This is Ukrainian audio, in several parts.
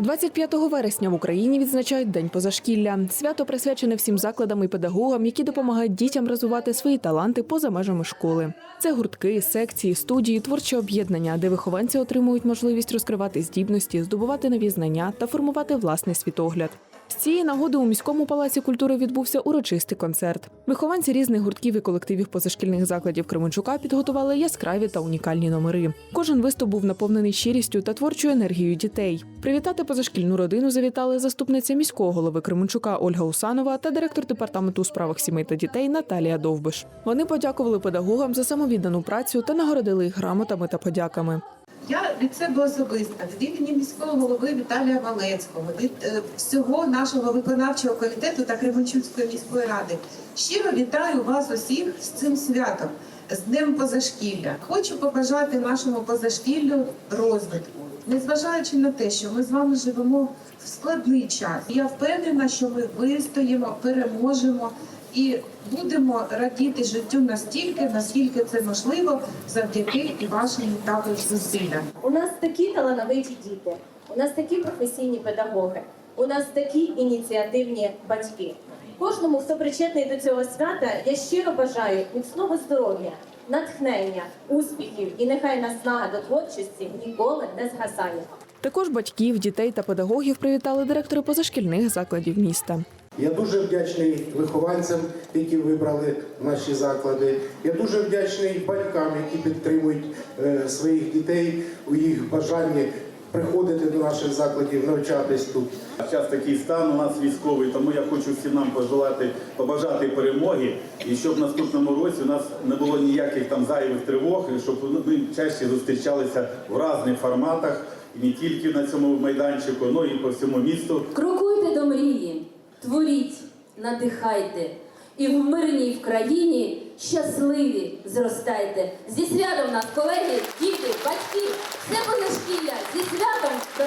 25 вересня в Україні відзначають День позашкілля. Свято присвячене всім закладам і педагогам, які допомагають дітям розвивати свої таланти поза межами школи. Це гуртки, секції, студії, творчі об'єднання, де вихованці отримують можливість розкривати здібності, здобувати нові знання та формувати власний світогляд. З цієї нагоди у міському палаці культури відбувся урочистий концерт. Вихованці різних гуртків і колективів позашкільних закладів Кременчука підготували яскраві та унікальні номери. Кожен виступ був наповнений щирістю та творчою енергією дітей. Привітати позашкільну родину завітали заступниця міського голови Кременчука Ольга Усанова та директор департаменту у справах сімей та дітей Наталія Довбиш. Вони подякували педагогам за самовіддану працю та нагородили їх грамотами та подяками. Я від себе особисто, від імені міського голови Віталія Валецького, від е, всього нашого виконавчого комітету та Кременчуцької міської ради. Щиро вітаю вас усіх з цим святом, з Днем позашкілля. Хочу побажати нашому позашкіллю розвитку, незважаючи на те, що ми з вами живемо в складний час. Я впевнена, що ми вистоїмо, переможемо. І будемо радіти життю настільки, наскільки це можливо, завдяки і вашим також зусиллям. У нас такі талановиті діти, у нас такі професійні педагоги, у нас такі ініціативні батьки. Кожному, хто причетний до цього свята, я щиро бажаю міцного здоров'я, натхнення, успіхів і нехай наснага до творчості ніколи не згасає. Також батьків, дітей та педагогів привітали директори позашкільних закладів міста. Я дуже вдячний вихованцям, які вибрали наші заклади. Я дуже вдячний батькам, які підтримують е, своїх дітей у їх бажанні приходити до наших закладів, навчатись тут. Зараз такий стан у нас військовий, тому я хочу всім нам пожелати, побажати перемоги, і щоб в наступному році у нас не було ніяких там зайвих тривог, і щоб ми чаще зустрічалися в різних форматах, і не тільки на цьому майданчику, але і по всьому місту. Крокуйте до мрії, творіть, надихайте, і в мирній в країні щасливі зростайте. Зі святом нас, колеги, діти, батьки, все святом,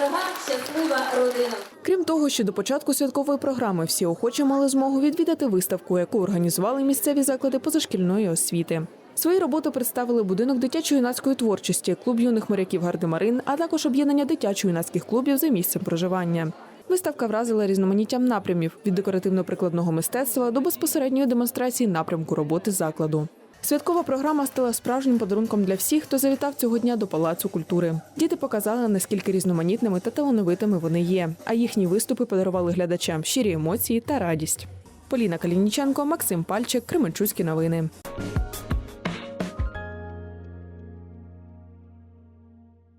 дорога, щаслива родина. Крім того, що до початку святкової програми всі охочі мали змогу відвідати виставку, яку організували місцеві заклади позашкільної освіти. Свої роботи представили будинок дитячо-юнацької творчості, клуб юних моряків Гардемарин, а також об'єднання дитячо-юнацьких клубів за місцем проживання. Виставка вразила різноманіттям напрямів від декоративно-прикладного мистецтва до безпосередньої демонстрації напрямку роботи закладу. Святкова програма стала справжнім подарунком для всіх, хто завітав цього дня до палацу культури. Діти показали, наскільки різноманітними та талановитими вони є, а їхні виступи подарували глядачам щирі емоції та радість. Поліна Калініченко, Максим Пальчик, Кременчуцькі новини.